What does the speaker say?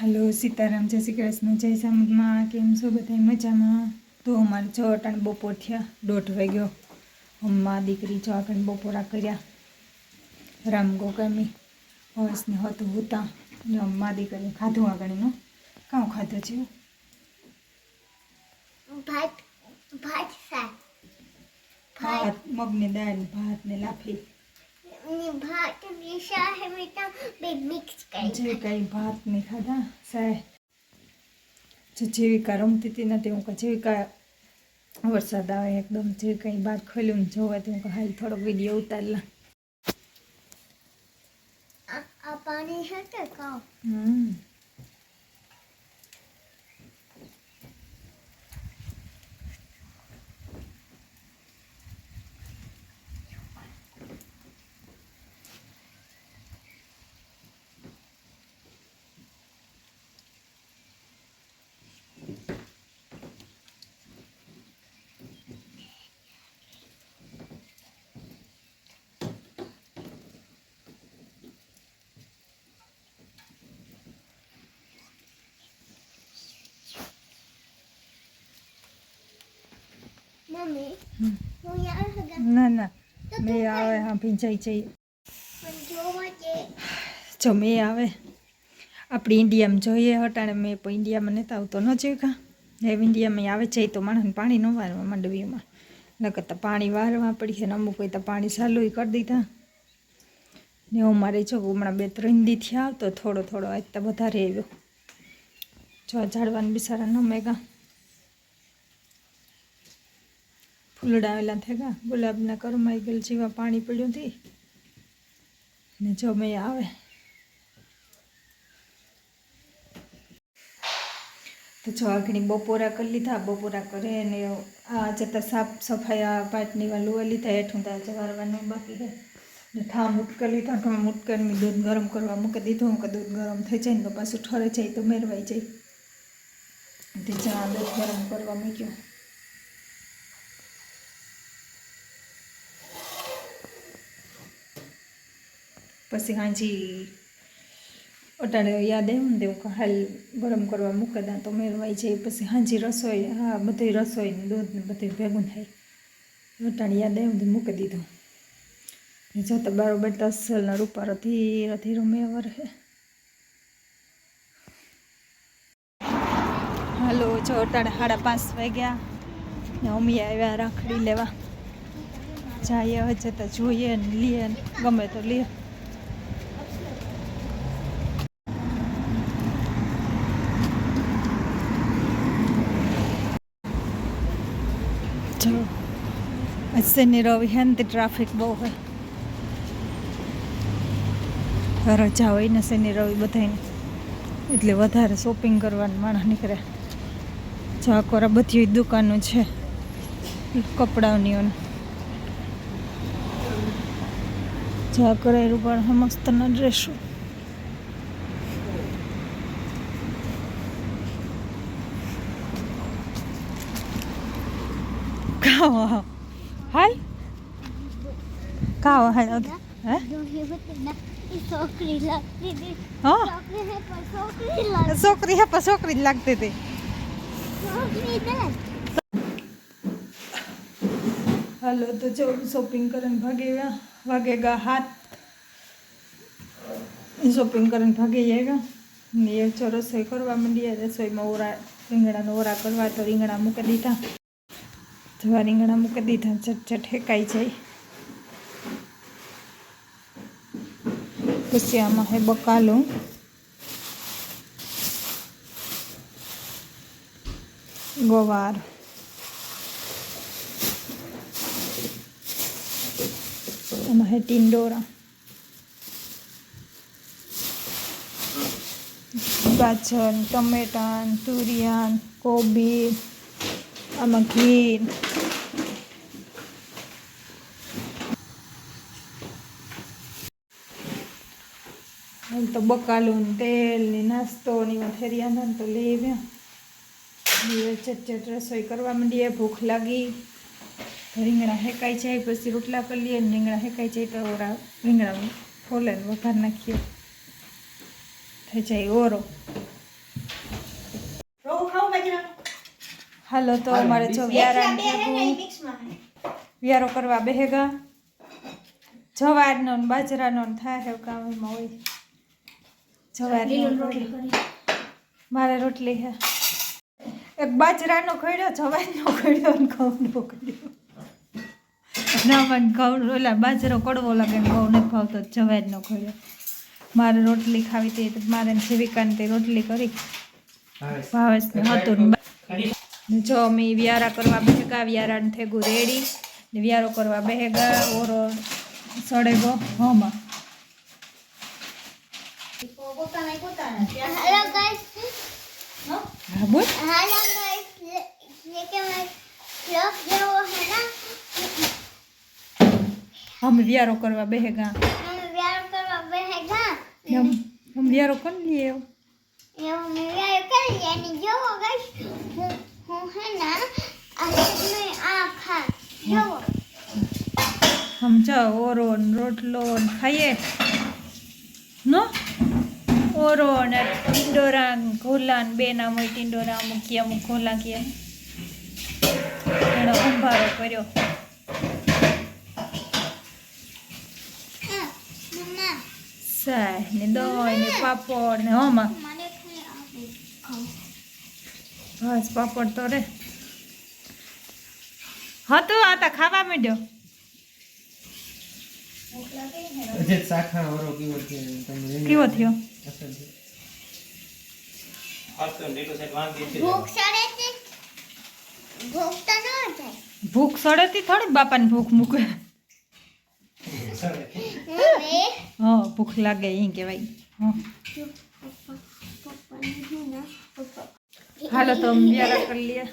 હાલો સીતારામ જય શ્રી કૃષ્ણ જય સામુદમાં કેમ છો બધા મજામાં? તો અમારે છ અટાણ બપોર થયા દોઢ વાગ્યો. અમ્મા દીકરી છ અટાણ બપોરા કર્યા. રામ ગોગામી હોસને હતું હોતા. ને અમ્મા દીકરી ખાધું આગળનું. કાં ખાધું છે? ભાત ભાત શાક. ભાત મગની દાળ ભાત ને લાફી. ભાત ને બે મિક્સ કરી જે કંઈ ભાત નહીં ખાધા સાય જે જીવિકા રમતી હતી નથી હું કહું જીવિકા વરસાદ આવે એકદમ જે કંઈ બહાર ખોલ્યું ને જોવા તો હું કહું હાલ થોડોક વીડિયો ઉતારલા આ આ પાણી હમ. ના ના. મેં આવે હા ભીંજાઈ જઈએ જો મેં આવે. આપણી ઇન્ડિયામાં જોઈએ હટાણે મેં પણ ઇન્ડિયામાં નહોતા આવતો ન જોયું કાં? હવે ઇન્ડિયામાં આવે જઈ તો માણસને પાણી ન વારવા માંડવીમાં. નકર તો પાણી વારવા પડી છે ને અમુક હોય તો પાણી ચાલુ કરી દીધા. ને હું મારે જો હમણાં બે ત્રણ દીથી આવતો થોડો થોડો આજ તો વધારે આવ્યો. જો ઝાડવાને બિચારા ન મેગા ફૂલડા આવેલા થયા ગુલાબના કરમાઈ ગયેલ જેવા પાણી પડ્યું હતી ને જમે આવે. તો જો આગળ બપોરા કરી લીધા. બપોરા કરે ને આ જતા સાફ સફાઈ આ પાટની વા લુવા લીધા હેઠું ત્યાં જવારવાનું બાકી રહે ને ઠામ ઉટકી લીધા. ઠામ ઉટકીને દૂધ ગરમ કરવા મૂકી દીધું. કે દૂધ ગરમ થઈ જાય ને તો પાછું ઠરે જાય તો મેરવાઈ જાય. તે ચા દૂધ ગરમ કરવા મૂક્યું. પછી હાજી અટાણે યાદ આવ્યું તેવું કે હાલ ગરમ કરવા મૂકી દા તો મેળવાઈ જાય, પછી હાંજી રસોઈ, હા, બધી રસોઈ દૂધ ને બધું ભેગું થાય. અટાણે યાદ આવ્યું તે મૂકી દીધું. જોતો બરાબર તસલના રૂપારો ધીરે ધીરે મેવર હે. હાલો, જો અટાણે સાડા પાંચ વાગ્યા. ને અમી આવ્યા રાખડી લેવા. જઈએ હવે જતા જોઈએ ને લઈએ ગમે તો લઈએ જો શનિ રવિ હેનથી ટ્રાફિક બહુ હોય રજા હોય ને શનિ, રવિ બધાને એટલે વધારે શોપિંગ કરવાનું માણસ નીકળે. જો આ બધી દુકાનો છે, કપડાઓની. ઓને. જો આ કરાયેલું પણ મસ્તના ડ્રેસો કાવા હાલ? કાવા હાલ ને છોકરી હા, પણ છોકરી જ લાગતી હતી. હાલો, તો જો શોપિંગ કરીને ભાગી ગયા, વાગે ગા હાથ. શોપિંગ કરીને ભાગી ગયા. ને એ જો રસોઈ કરવા માંડીએ રસોઈમાં ઓરા રીંગણાનો ઓરા કરવા, તો રીંગણા મૂકી દીધા. જવા રીંગણા મૂકી દીધા ચટચટ ઠેકાઈ જાય. પછી આમાં હે બકાલું. ગોવાર. આમાં હે ટિંડોરા. ગાજર, ટમેટા, તુરિયાન, કોબી, આમાં ઘી. એમ તો બકાલું તેલ ને નાસ્તો ને એવા ફેરિયા ને તો લઈ આવ્યા. હવે ચટ રસોઈ કરવા માંડીએ ભૂખ લાગી. રીંગણા હેકાઈ જાય પછી રોટલા કરી લઈએ ને રીંગણા હેકાઈ જાય તો ઓરા રીંગણા ફોલે વઘાર નાખીએ. થઈ જાય ઓરો. હાલો તો અમારે જો વ્યારો કરવા બેહેગા. જવારનો ને બાજરાનો ને થાય કામ એમાં હોય. જવારનો હોય. મારે રોટલી હે. એક બાજરાનો ખડ્યો જવારીનો ખડ્યો અને ઘઉંનો ખડ્યો ના મને ઘઉં ઓલા બાજરો કડવો લાગે ને ઘઉં નથી ભાવતો જવારીનો ખડ્યો મારે રોટલી ખાવી હતી તો મારે જીવિકાને તે રોટલી કરી. ભાવેશ. હતું ને જો અમે વ્યારા કરવા ભેગા વ્યારાને થેગું રેડી ને વ્યારો કરવા બેગા ઓરો સડેગો હમાં. બરાબર હમ વ્યારો કરવા બેહેગા હમ વ્યારો કરવા બેહેગા હમ હમ વ્યારો કર લીએ એવો મે વ્યારો કર લીએ ને જોવો ગાઈસ હું હું હે ના આ આ ખા જોવો હમ રોટલો ખાઈએ નો ઓરો ને ટીંડોરા ઘોલા ને બે નામ હોય ટીંડોરા અમુક કે અમુક ઘોલા કે એનો અંભારો કર્યો. સાય ને દહીં ને પાપડ ને હમાં બસ પાપડ તો રે. હતો આ તો ખાવા માંડ્યો. કેવો થયો? ભૂખ સડેતી? થોડી બાપાને ભૂખ મૂકે. હા ભૂખ લાગે એ કહેવાય. હાલો તો અમે કરી લઈએ.